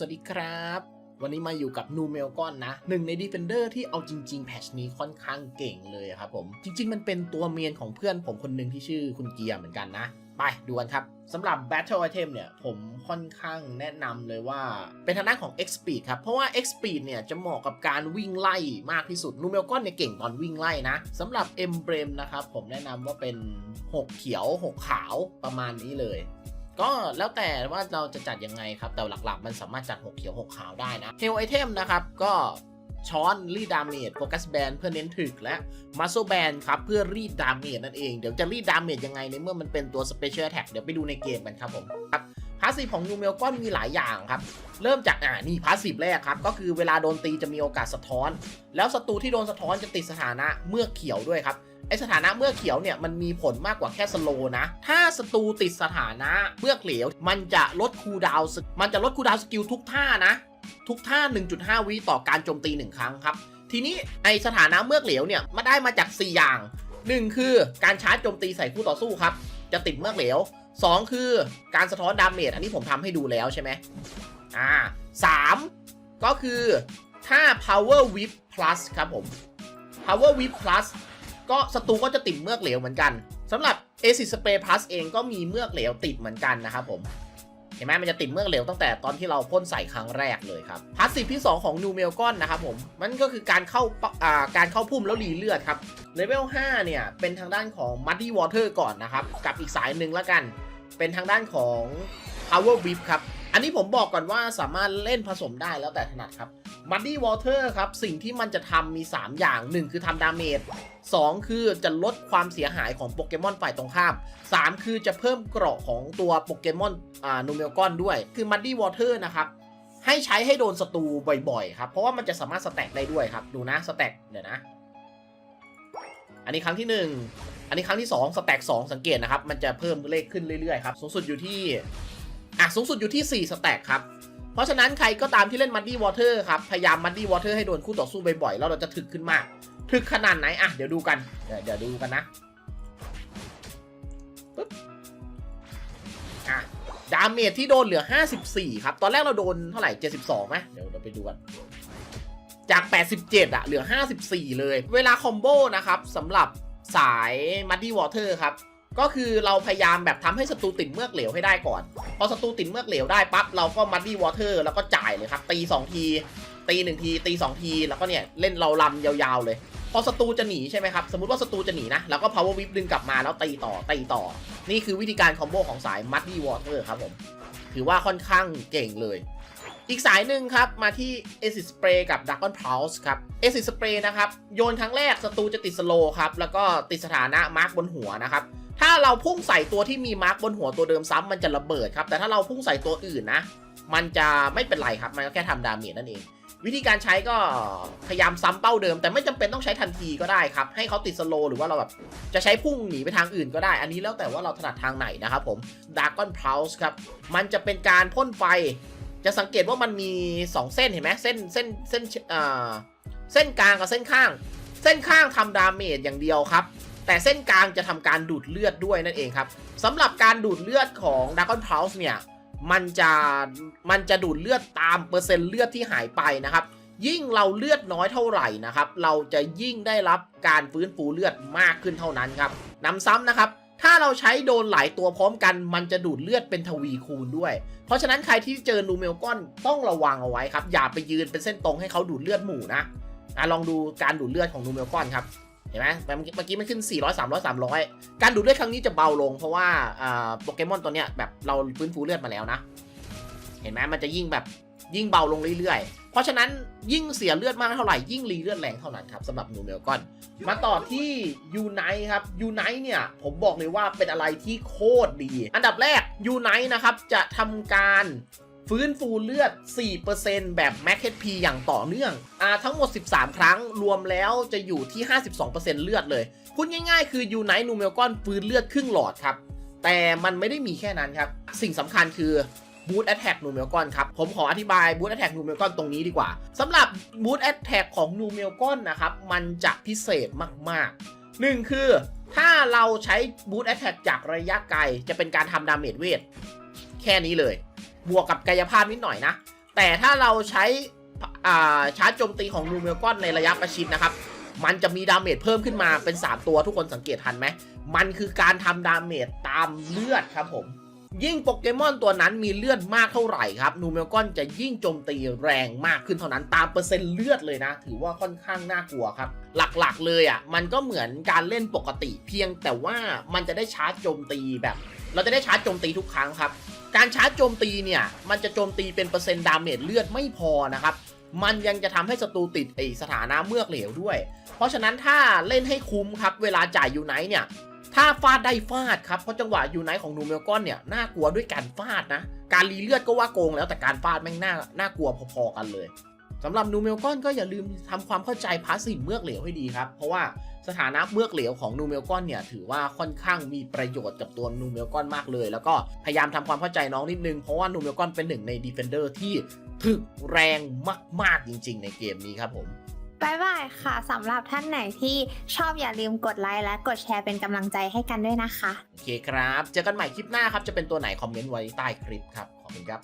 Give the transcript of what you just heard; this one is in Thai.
สวัสดีครับ วันนี้มาอยู่กับนูเมลก้อนนะหนึ่งในดีเฟนเดอร์ที่เอาจริง ๆ แพชนี้ค่อนข้างเก่งเลยครับผม จริง ๆ มันเป็นตัวเมียนของเพื่อนผมคนหนึ่งที่ชื่อคุณเกียร์เหมือนกันนะ ไปดูกันครับสำหรับ Battle Item เนี่ย ผมค่อนข้างแนะนำเลยว่าเป็นทางด้านของ X Speed ครับ เพราะว่า X Speed เนี่ย จะเหมาะกับการวิ่งไล่มากที่สุดนูเมลก้อนเนี่ย เก่งตอนวิ่งไล่นะสำหรับ e m b l e m นะครับ ผมแนะนำว่าเป็น 6 เขียว 6 ขาวประมาณนี้เลย ก็แล้วแต่ว่าเราจะจัดยังไงครับ แต่หลักๆ มันสามารถจัด 6 เขียว 6 ขาวได้นะเฮลไอเทมนะครับ ก็ช้อนรีดดาเมจโฟกัสแบนเพื่อเน้นถึกและมัสโซแบนครับเพื่อรีดดาเมจนั่นเอง เดี๋ยวจะรีดดาเมจยังไงในเมื่อมันเป็นตัวสเปเชียลแท็กเดี๋ยวไปดูในเกมกันครับผมครับพาสซีฟของยูเมลก็มีหลายอย่างครับ เริ่มจากอ่านี่พาสซีฟแรกครับ ก็คือเวลาโดนตีจะมีโอกาสสะท้อน แล้วศัตรูที่โดนสะท้อนจะติดสถานะเมื่อกเขียวด้วยครับ ไอสถานะเมื่อกเขียวเนี่ยมันมีผลมากกว่าแค่สโลนะ ถ้าศัตรูติดสถานะเมื่อกเหลว มันจะลดคูดาวสมันจะลดคูดาวน์สกิลทุกท่านะ ทุกท่า 1.5 วิต่อการโจมตี 1 ครั้งครับ ทีนี้ไอสถานะเมือกเหลวเนี่ยมาได้มาจาก 4 อย่าง 1 คือการชาร์จโจมตีใส่คู่ต่อสู้ครับ จะติดเมือกเหลว 2 คือการสะท้อนดาเมจอันนี้ผมทำให้ดูแล้วใช่ไหมอ่า3ก็คือถ้า power whip plus ครับผม power whip plus ก็ศัตรูก็จะติดเมือกเหลวเหมือนกันสำหรับ acid spray plus เองก็มีเมือกเหลวติดเหมือนกันนะครับผมเห็นไหมมันจะติดเมือกเหลวตั้งแต่ตอนที่เราพ่นใส่ครั้งแรกเลยครับพาสซีฟที่ 2 ของนูเมลกอนนะครับผม มันก็คือการเข้าปะอ่าการเข้าพุ่มแล้วรีเลือดครับเลเวล5เนี่ย เป็นทางด้านของ Muddy Water ก่อนนะครับ กับอีกสายหนึ่งแล้วกัน เป็นทางด้านของ Power Whip ครับ อันนี้ผมบอกก่อนว่าสามารถเล่นผสมได้แล้วแต่ถนัดครับ Muddy Water ครับ สิ่งที่มันจะทำมี 3 อย่าง 1 คือทำดาเมจ2 คือจะลดความเสียหายของโปเกมอนฝ่ายตรงข้าม 3 คือจะเพิ่มเกราะของตัวโปเกมอนอ่านูเมลกอนด้วย คือ Muddy Water นะครับ ให้ใช้ให้โดนศัตรูบ่อยๆ ครับ เพราะว่ามันจะสามารถสแต็กได้ด้วยครับ ดูนะสแต็กเดี๋ยวนะ อันนี้ครั้งที่ 1 อันนี้ครั้งที่ 2 สแต็ก2 สังเกตนะครับ มันจะเพิ่มเลขขึ้นเรื่อยๆ ครับ สูงสุดอยู่ที่ อะสูงสุดอยู่ที่ 4 สแต็กครับ เพราะฉะนั้นใครก็ตามที่เล่น Muddy Water ครับ พยายาม Muddy Water ให้โดนคู่ต่อสู้บ่อยๆ แล้วเราจะถึกขึ้นมาก ถึกขนาดไหน อะ เดี๋ยวดูกันเดี๋ยวเดี๋ยวดูกันนะปึ๊บอะดาเมจที่โดนเหลือ 54 ครับ ตอนแรกเราโดนเท่าไหร่ 72ไหมเดี๋ยวเราไปดูกัน จาก 87อะเหลือ 54 เลย เวลาคอมโบนะครับสำหรับสาย Muddy Water ครับ ก็คือเราพยายามแบบทำให้ศัตรูติดเมือกเหลวให้ได้ก่อน พอศัตรูติดเมือกเหลวได้ปั๊บเราก็ Muddy Water แล้วก็จ่ายเลยครับ ตี 2 ที ตี 1 ที ตี 2 ที แล้วก็เนี่ยเล่นเราลำยาวๆเลย พอศัตรูจะหนีใช่ไหมครับ สมมติว่าศัตรูจะหนีนะเราก็ power whip ดึงกลับมาแล้วตีต่อตีต่อ นี่คือวิธีการคอมโบของสาย Muddy Water ครับผมถือว่าค่อนข้างเก่งเลยอีกสายหนึ่งครับ มาที่ Acid Spray กับ Dragon Pulse ครับ Acid Spray นะครับ โยนครั้งแรกศัตรูจะติดสโลครับ แล้วก็ติดสถานะมาร์กบนหัวนะครับ ถ้าเราพุ่งใส่ตัวที่มีมาร์กบนหัวตัวเดิมซ้ำมันจะระเบิดครับ แต่ถ้าเราพุ่งใส่ตัวอื่นนะ มันจะไม่เป็นไรครับ มันก็แค่ทำดาเมจนั่นเอง วิธีการใช้ก็พยายามซ้ำเป้าเดิม แต่ไม่จำเป็นต้องใช้ทันทีก็ได้ครับ ให้เขาติดสโลหรือว่าเราแบบจะใช้พุ่งหนีไปทางอื่นก็ได้ อันนี้แล้วแต่ว่าเราถนัดทางไหนนะครับผม Dragon Pulse ครับ มันจะเป็นการพ่นไฟ จะสังเกตว่ามันมี 2 เส้นเห็นไหมเส้นเส้นเส้นเอ่อเส้นกลางกับเส้นข้าง เส้นข้างทำดาเมจอย่างเดียวครับ แต่เส้นกลางจะทำการดูดเลือดด้วยนั่นเองครับสำหรับการดูดเลือดของ Dragon Pulse เนี่ยมันจะมันจะดูดเลือดตามเปอร์เซ็นต์เลือดที่หายไปนะครับ ยิ่งเราเลือดน้อยเท่าไหร่นะครับ เราจะยิ่งได้รับการฟื้นฟูเลือดมากขึ้นเท่านั้นครับนำซ้ำนะครับ ถ้าเราใช้โดนหลายตัวพร้อมกัน มันจะดูดเลือดเป็นทวีคูณด้วย เพราะฉะนั้นใครที่เจอนูเมลก้อนต้องระวังเอาไว้ครับ อย่าไปยืนเป็นเส้นตรงให้เขาดูดเลือดหมู่นะอะลองดูการดูดเลือดของนูเมลก้อนครับ เห็นไหมเมื่อกี้มันขึ้น 400 300 300 การดูดเลือดครั้งนี้จะเบาลง เพราะว่าโปเกมอนตัวเนี้ยแบบเราฟื้นฟูเลือดมาแล้วนะ เห็นไหมมันจะยิ่งแบบยิ่งเบาลงเรื่อยๆ เพราะฉะนั้นยิ่งเสียเลือดมากเท่าไหร่ยิ่งรีเลือดแรงเท่านั้นครับสำหรับนูเมลก้อน มาต่อที่ยูไนครับยูไนเนี่ยผมบอกเลยว่าเป็นอะไรที่โคตรดี อันดับแรกยูไนนะครับจะทำการ ฟื้นฟูเลือด 4%แบบ Max HP อย่างต่อเนื่องอาทั้งหมด 13 ครั้งรวมแล้วจะอยู่ที่ 52%เลือดเลย พูดง่ายๆ คือยูไนนูเมลกอนฟื้นเลือดครึ่งหลอดครับ แต่มันไม่ได้มีแค่นั้นครับ สิ่งสำคัญคือบูตแอ t แทกนูเมลกอนครับ ผมขออธิบายบูตแอ t แทกนูเมลกอนตรงนี้ดีกว่าสำหรับบูตแอ t แทกของนูเมลกอนนะครับ มันจะพิเศษมากๆหนึ่งคือถ้าเราใช้บูตแอ t แทกจากระยะไกลจะเป็นการทำดาเมจเวทแค่นี้เลย บวกกับกายภาพนิดหน่อยนะ แต่ถ้าเราใช้ชาร์จโจมตีของนูเมลกอนในระยะประชิดนะครับ มันจะมีดาเมจเพิ่มขึ้นมาเป็น 3 ตัวทุกคนสังเกตทันไหม มันคือการทำดาเมจตามเลือดครับผม ยิ่งโปเกมอนตัวนั้นมีเลือดมากเท่าไหร่ครับ นูเมลกอนจะยิ่งโจมตีแรงมากขึ้นเท่านั้นตามเปอร์เซ็นต์เลือดเลยนะ ถือว่าค่อนข้างน่ากลัวครับ หลักๆเลยอะ่ะ มันก็เหมือนการเล่นปกติ เพียงแต่ว่ามันจะได้ชาร์จโจมตีแบบ เราจะได้ชาร์จโจมตีทุกครั้งครับ การชาร์จโจมตีเนี่ย มันจะโจมตีเป็นเปอร์เซ็นต์ดาเมจเลือดไม่พอนะครับ มันยังจะทำให้ศัตรูติดไอสถานะเมือกเหลวด้วย เพราะฉะนั้นถ้าเล่นให้คุ้มครับ เวลาจ่ายยูไนท์เนี่ย ถ้าฟาดได้ฟาดครับ เพราะจังหวะยูไนท์ของนูเมลกอนเนี่ย น่ากลัวด้วยการฟาดนะ การรีเลือดก็ว่าโกงแล้วแต่การฟาดแม่งน่าน่ากลัวพอๆกันเลย สำหรับนูเมลกอนก็อย่าลืมทำความเข้าใจพาสซีฟเมือกเหลวให้ดีครับ เพราะว่าสถานะเมือกเหลวของนูเมลกอนเนี่ยถือว่าค่อนข้างมีประโยชน์กับตัวนูเมลกอนมากเลย แล้วก็พยายามทำความเข้าใจน้องนิดนึง เพราะว่านูเมลกอนเป็นหนึ่งในดีเฟนเดอร์ที่ถึกแรงมาก ๆ จริง ๆ ในเกมนี้ครับผมบายบายค่ะสำหรับท่านไหนที่ชอบอย่าลืมกดไลค์และกดแชร์เป็นกำลังใจให้กันด้วยนะคะ โอเคครับ เจอกันใหม่คลิปหน้าครับ จะเป็นตัวไหนคอมเมนต์ไว้ใต้คลิปครับ ขอบคุณครับ